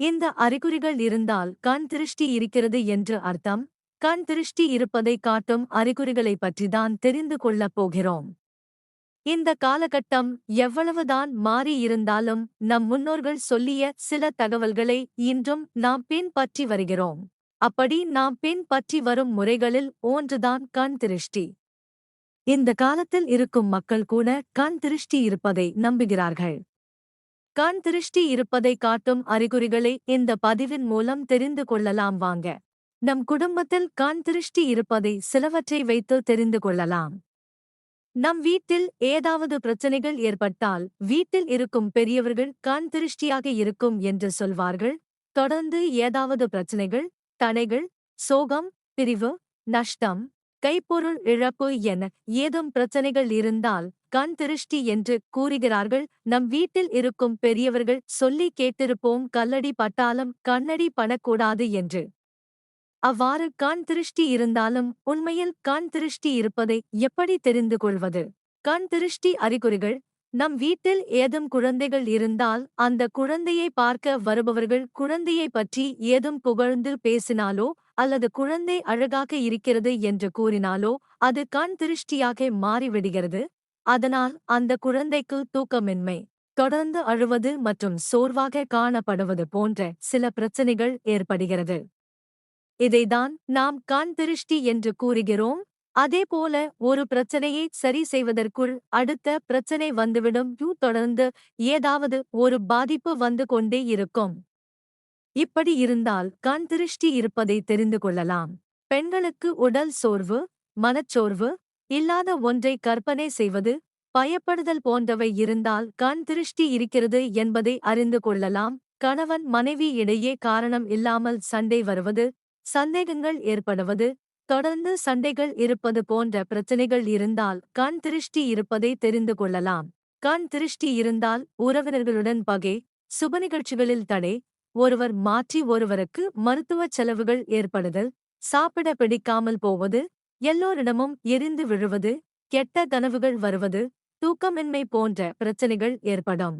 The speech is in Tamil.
இந்த அறிகுறிகள் இருந்தால் கண் திருஷ்டி இருக்கிறது என்று அர்த்தம். கண் திருஷ்டி இருப்பதை காட்டும் அறிகுறிகளைப் பற்றிதான் தெரிந்து கொள்ளப் போகிறோம். இந்த காலகட்டம் எவ்வளவுதான் மாறி இருந்தாலும் நம் முன்னோர்கள் சொல்லிய சில தகவல்களை இன்றும் நாம் பின்பற்றி வருகிறோம். அப்படி நாம் பின்பற்றி வரும் முறைகளில் ஒன்றுதான் கண் திருஷ்டி. இந்த காலத்தில் இருக்கும் மக்கள் கூட கண் திருஷ்டி இருப்பதை நம்புகிறார்கள். கண் திருஷ்டி இருப்பதை காட்டும் அறிகுறிகளை இந்த பதிவின் மூலம் தெரிந்து கொள்ளலாம் வாங்க. நம் குடும்பத்தில் கண் திருஷ்டி இருப்பதை சிலவற்றை வைத்து தெரிந்து கொள்ளலாம். நம் வீட்டில் ஏதாவது பிரச்சனைகள் ஏற்பட்டால் வீட்டில் இருக்கும் பெரியவர்கள் கண் திருஷ்டியாக இருக்கும் என்று சொல்வார்கள். தொடர்ந்து ஏதாவது பிரச்சனைகள் தடைகள் சோகம் பிரிவு நஷ்டம் கைப்பொருள் இழப்பு என ஏதும் பிரச்சனைகள் இருந்தால் கண் திருஷ்டி என்று கூறுகிறார்கள். நம் வீட்டில் இருக்கும் பெரியவர்கள் சொல்லி கேட்டிருப்போம் கல்லடி பட்டாலும் கண்ணடி படக்கூடாது என்று. அவ்வாறு கண் திருஷ்டி இருந்தாலும் உண்மையில் கண் திருஷ்டி இருப்பதை எப்படி தெரிந்து கொள்வது? கண் திருஷ்டி அறிகுறிகள். நம் வீட்டில் ஏதும் குழந்தைகள் இருந்தால் அந்த குழந்தையை பார்க்க வருபவர்கள் குழந்தையை பற்றி ஏதும் புகழ்ந்து பேசினாலோ அல்லது குழந்தை அழகாக இருக்கிறது என்று கூறினாலோ அது கண் திருஷ்டியாக மாறிவிடுகிறது. அதனால் அந்த குழந்தைக்கு தூக்கமின்மை தொடர்ந்து அழுவது மற்றும் சோர்வாக காணப்படுவது போன்ற சில பிரச்சனைகள் ஏற்படுகிறது. இதைதான் நாம் கண் திருஷ்டி என்று கூறுகிறோம். அதேபோல ஒரு பிரச்சனையை சரி செய்வதற்குள் அடுத்த பிரச்சனை வந்துவிடும். யூ தொடர்ந்து ஏதாவது ஒரு பாதிப்பு வந்து கொண்டே இருக்கும். இப்படி இருந்தால் கண் திருஷ்டி இருப்பதை தெரிந்து கொள்ளலாம். பெண்களுக்கு உடல் சோர்வு மனச்சோர்வு இல்லாத ஒன்றை கற்பனை செய்வது பயப்படுதல் போன்றவை இருந்தால் கண் திருஷ்டி இருக்கிறது என்பதை அறிந்து கொள்ளலாம். கணவன் மனைவி இடையே காரணம் இல்லாமல் சண்டை வருவது சந்தேகங்கள் ஏற்படுவது தொடர்ந்து சண்டைகள் இருப்பது போன்ற பிரச்சனைகள் இருந்தால் கண் திருஷ்டி இருப்பதை தெரிந்து கொள்ளலாம். கண் திருஷ்டி இருந்தால் உறவினர்களுடன் பகை சுப நிகழ்ச்சிகளில் தடை ஒருவர் மாற்றி ஒருவருக்கு மருத்துவச் செலவுகள் ஏற்படுதல் சாப்பிட பிடிக்காமல் போவது எல்லோரிடமும் எரிந்து விழுவது கெட்ட கனவுகள் வருவது தூக்கமின்மை போன்ற பிரச்சனைகள் ஏற்படும்.